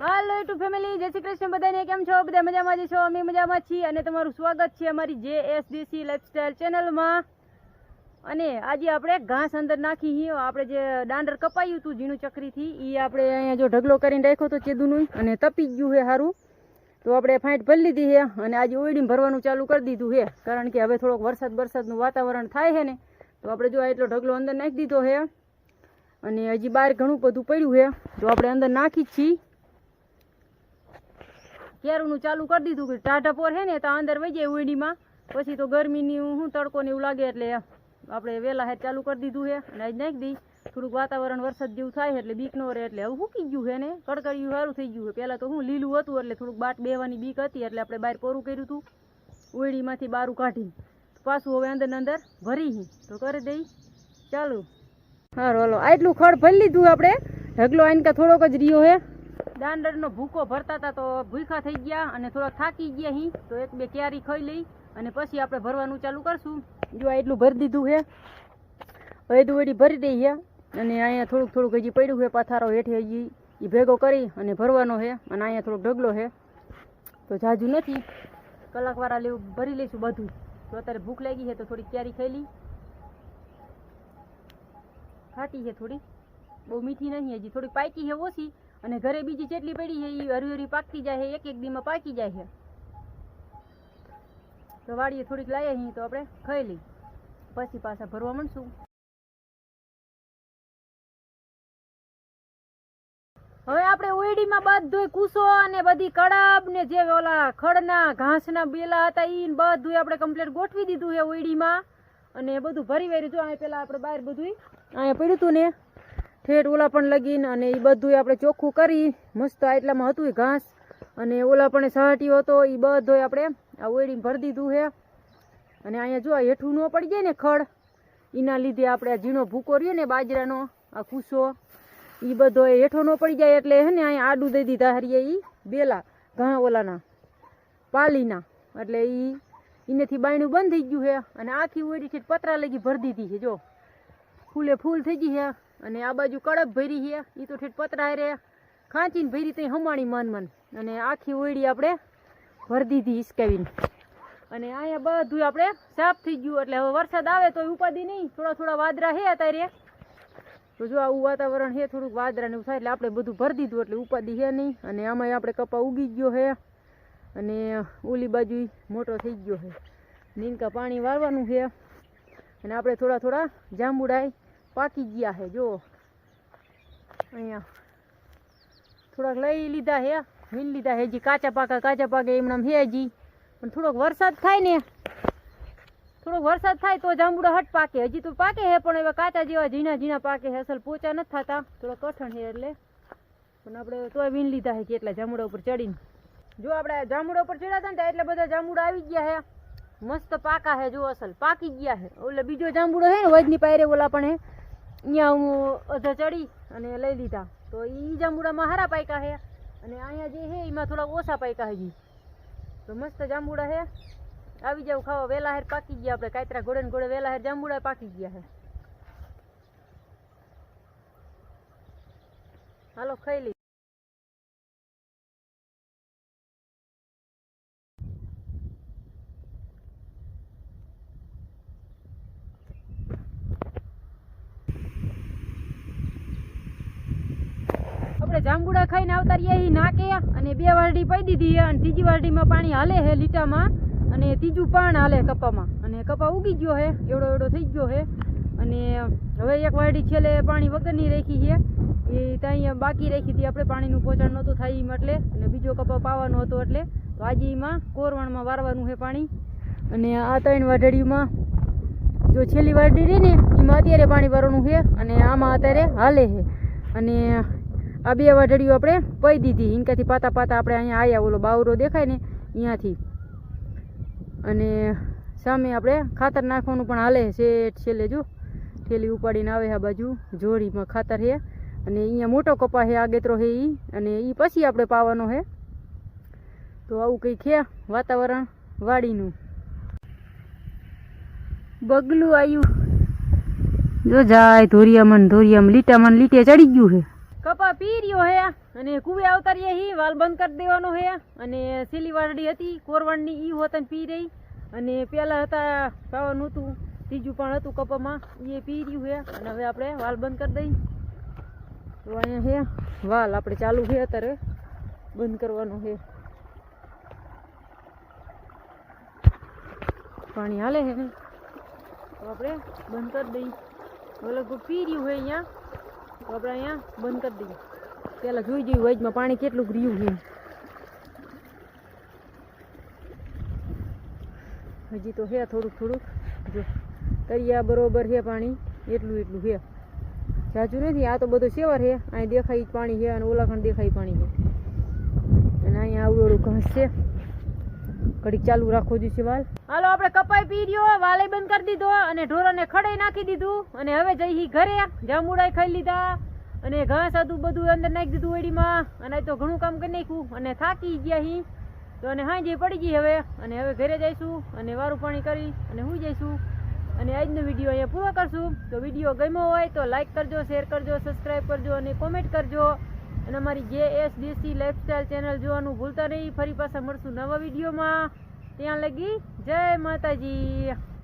હાલો YouTube family, જય શ્રી કૃષ્ણ બધાને, કેમ છો? બધા મજામાં જ છો? અમે મજામાં છીએ અને તમારું સ્વાગત છે અમારી જે એસ ડીસી લાઇફસ્ટાઈલ ચેનલમાં અને આજે આપણે ઘાસ અંદર નાખી છીએ આપણે જે દાંડર કપાયું હતું ઝીણું ચકરીથી એ આપણે અહીંયા જો ઢગલો કરીને રાખ્યો હતો ચેદુનું, અને તપી ગયું છે સારું તો આપણે ફાઇટ ભરી લીધી છે અને આજે ઓયડીમાં ભરવાનું ચાલુ કરી દીધું છે કારણ કે હવે થોડોક વરસાદ વરસાદનું વાતાવરણ થાય છે ને, તો આપણે જો એટલો ઢગલો અંદર નાખી દીધો છે અને હજી બહાર ઘણું બધું પડ્યું છે તો આપણે અંદર નાખી જ છીએ. કેરુંનું ચાલુ કરી દીધું કે ટાઢા પોર છે ને તો અંદર વહી જાય ઉડીમાં પછી તો ગરમીની હું તડકો ને એવું લાગે એટલે આપણે વહેલા હેર ચાલુ કરી દીધું છે અને આજ નાખી દઈ થોડુંક વાતાવરણ વરસાદ જેવું થાય એટલે બીક નો રહે એટલે હવે સૂકી ગયું છે ને. કડકડિયું સારું થઈ ગયું છે. પહેલાં તો હું લીલું હતું એટલે થોડુંક બાટ બેવાની બીક હતી એટલે આપણે બહાર પોરું કર્યું હતું ઉડીમાંથી બારું કાઢી પાછું હવે અંદર અંદર ભરી હી. તો કરી દઈ. ચાલુ. હારું, હાલો. આટલું ખડ ભરી લીધું આપણે. ઢગલો આઈને થોડોક જ રહ્યો હે દાંડરનો ભૂકો ભરતા હતા તો ભૂખા થઈ ગયા અને થોડા થાકી ગયા હી. તો એક બે ક્યારી ખાઈ લઈ અને પછી આપણે ભરવાનું ચાલુ કરશું. જો આ એટલું ભરી દીધું છે તો વળી ભરી દઈ છે અને અહીંયા થોડુંક થોડુંક હજી પડ્યું છે પથારો હેઠે હજી એ ભેગો કરી અને ભરવાનો છે અને અહીંયા થોડોક ઢગલો છે તો જાજુ નથી. કલાકવાળા લેવું, ભરી લઈશું બધું. તો અત્યારે ભૂખ લાગી છે તો થોડી ક્યારી ખાઈ લઈ. ખાટી છે થોડી. બહુ મીઠી નહીં હજી. થોડી પાકી છે ઓછી. અને ઘરે બીજી જેટલી પડી છે એ હરી હરી પાકતી જાય એક એક દીમાં પાકી જાય છે. તો વાડીએ થોડીક લાવીએ છીએ તો આપણે ખાઈ લઈ. પછી પાછા ભરવા માંડશું હવે આપણે ઓયડીમાં બધું કૂસો અને બધી કડબ ને જે ઓલા ખડના, ઘાસના બેલા હતા ઈ બધું આપણે કમ્પ્લીટ ગોઠવી દીધું છે ઓયડીમાં. અને બધું ભરી વેરી જો અહીંયા પેલા આપણે બહાર બધું અહીંયા પડ્યું હતું ને. ઠેઠ ઓલા પણ લગીને અને એ બધું આપણે ચોખ્ખું કરી, મસ્ત આટલામાં હતું ઘાસ. અને ઓલા પણ સહાટ્યો હતો એ બધો આપણે આ ઓયડીમાં ભરી દીધું છે અને અહીંયા જો હેઠું ન પડી જાય ને ખડ એના લીધે આપણે આ ઝીણો ભૂકો રહ્યો ને બાજરાનો, આ કૂસો એ બધો હેઠો ન પડી જાય એટલે હે ને અહીંયા આડું દઈ દીધા હરીએ એ બેલા, ઘા ઓલાના, પાલીના. એટલે એ એનેથી બાયણું બંધ થઈ ગયું છે અને આખી ઓયડી છે પતરા લગી ભરી દીધી છે, જો. ફૂલે ફૂલ થઈ ગઈ છે અને આ બાજુ કડક ભરી છે. એ તો ઠેઠ પતરા રે ખાંચીને ભરી ત્યાં હમાણી મન મન. અને આખી ઓયડી આપણે ભરી દીધી અને અહીંયા બધું આપણે સાફ થઈ ગયું. એટલે હવે વરસાદ આવે તો ઉપાધિ નહીં. થોડા થોડા વાદરા છે અત્યારે. તો જો આવું વાતાવરણ છે થોડુંક વાદરા ને એવું થાય એટલે આપણે બધું ભરી દીધું. એટલે ઉપાધિ છે નહીં. અને આમાં આપણે કપા ઉગી ગયો છે અને ઓલી બાજુ મોટો થઈ ગયો છે નીનકા પાણી વાળવાનું છે અને આપણે થોડા થોડા જાંબુડાય પાકી ગયા છે જો. અહીંયા. થોડાક લઈ લીધા હે, વીન લીધા હજી કાચા પાકા, કાચા પાકે એમના હજી. પણ થોડોક વરસાદ થાય ને. થોડોક વરસાદ થાય તો જાંબુડા હટ પાકે. હજી તો પાકે હે, પણ એવા કાચા જેવા ઝીણા ઝીણા પાકે હે. અસલ પોચા નથી થતા. થોડા કઠણ હે એટલે. પણ આપણે તોય વીન લીધા હે, કેટલા જાંબુડા ઉપર ચડીને. જો આપણે જાંબુડા ઉપર ચડ્યા હતા ને એટલે બધા જાંબુડા આવી ગયા હે. મસ્ત પાકા હે, જો અસલ. પાકી ગયા હે. ઓલે બીજો જાંબુડો છે ને, વજની પાયરે ઓલા પણ હે. અહીંયા હું અધા ચડી અને લઈ લીધા. તો એ જાંબુડામાં હારા પાયકા હે અને અહીંયા જે હે એમાં થોડા ઓછા પાયકા હજી. તો મસ્ત જાંબુડા હે. આવી જાવ ખાવા. વેલા હેર પાકી ગયા આપણે. કાતરા ઘોડે ને ઘોડે વેલા હેર જાંબુડા પાકી ગયા હે. હાલો, ખાઈ લઈ આપણે જાંબુડા ખાઈને આવતા રહ્યા એ નાકે અને બે વાલડી પડી દીધી અને ત્રીજી વાલડીમાં પાણી હાલે છે લીટામાં. અને ત્રીજું પાણ હાલે કપામાં. અને કપા ઉગી ગયો છે, એવડો એવડો થઈ ગયો છે. અને હવે એક વાલડી છેલ્લે પાણી વગરની રાખી છે. એ ત્યાં બાકી રાખી હતી, આપણે પાણીનું પોચાણ નહોતું થાય એમ એટલે. અને બીજો કપા પાવાનો હતો એટલે. તો આજે કોરવણમાં વારવાનું છે પાણી. અને આ ત્રણ વાઢડીમાં જો છેલ્લી વાઢડી રહી ને, એમાં અત્યારે પાણી ભરવાનું છે. અને આમાં અત્યારે હાલે છે. અને આ બે વાઢડીઓ આપણે પઈ દીધી. ઇનકાથી પાતા પાતા આપણે અહીંયા આવ્યા ઓલો બાવરો દેખાય ને અહીંયાથી. અને સામે આપણે ખાતર નાખવાનું પણ હાલે શેઠ છેલ્લે જો. થેલી ઉપાડીને આવે આ બાજુ. જોડીમાં ખાતર છે. અને અહીંયા મોટો કપા છે, આગેતરો છે એ અને એ પછી આપણે પાવાનો છે. તો આવું કંઈક છે વાતાવરણ વાડીનું. બગલું આવ્યું જો જાય ધોરિયામાં ધોરિયામાં લીટામાં લીટે ચડી ગયું છે. કપા પી રહ્યો હે અને કુવે અવતારીએ હી, વાલ બંધ કરી દેવાનો હે અને સીલી વારડી હતી, કોરવણની ઈ હોતન પી રહી. અને પેલા હતા પાવાનું હતું, ત્રીજું પણ હતું કપામાં. એ પી રહ્યું હે અને હવે આપણે વાલ બંધ કરી દઈ. તો અહીંયા હે વાલ આપણે ચાલુ છે અત્યારે. બંધ કરવાનું છે પાણી હાલે છે તો આપણે બંધ કરી દઈ. લગભગ પી રહ્યું હોય અહીંયા. આપણે અહીંયા બંધ કરી દઈએ. પેલા જોઈ જઈએ વજમાં પાણી કેટલું રહ્યું છે. હજી તો હે થોડુંક થોડુંક. જો તરિયા બરોબર છે પાણી, એટલું એટલું છે. જાજુ નથી, આ તો બધું સેવર છે. અહીં દેખાય પાણી છે અને ઓલાખંડ દેખાય પાણી છે. અને અહીંયા આવડું ઘાસ છે. ઘડીક ચાલુ રાખો જોઈશે વાલ હાલો, આપણે કપાઈ પી રહ્યો વાલે બંધ કરી દીધો અને ઢોરોને ખડે નાખી દીધું. અને હવે જઈ ઘરે જાંબુડાઈ ખાઈ લીધા. અને ઘાસ હતું બધું અંદર નાખી દીધું ઓડીમાં અને તો ઘણું કામ કરી નાખ્યું. અને થાકી ગયા હી. તો અને હાંજે પડી ગઈ હવે. અને હવે ઘરે જઈશું અને વારું પાણી કરી અને હું જઈશું. અને આજનો વીડિયો અહીંયા પૂરો કરશું. તો વીડિયો ગમ્યો હોય તો લાઈક કરજો શેર કરજો સબસ્ક્રાઈબ કરજો અને કોમેન્ટ કરજો. અને અમારી જે એસ ડીસી લાઈફસ્ટાઈલ ચેનલ જોવાનું ભૂલતા નહીં. ફરી પાછા મળશું નવા વિડીયોમાં. ત્યાં લગી જય માતાજી.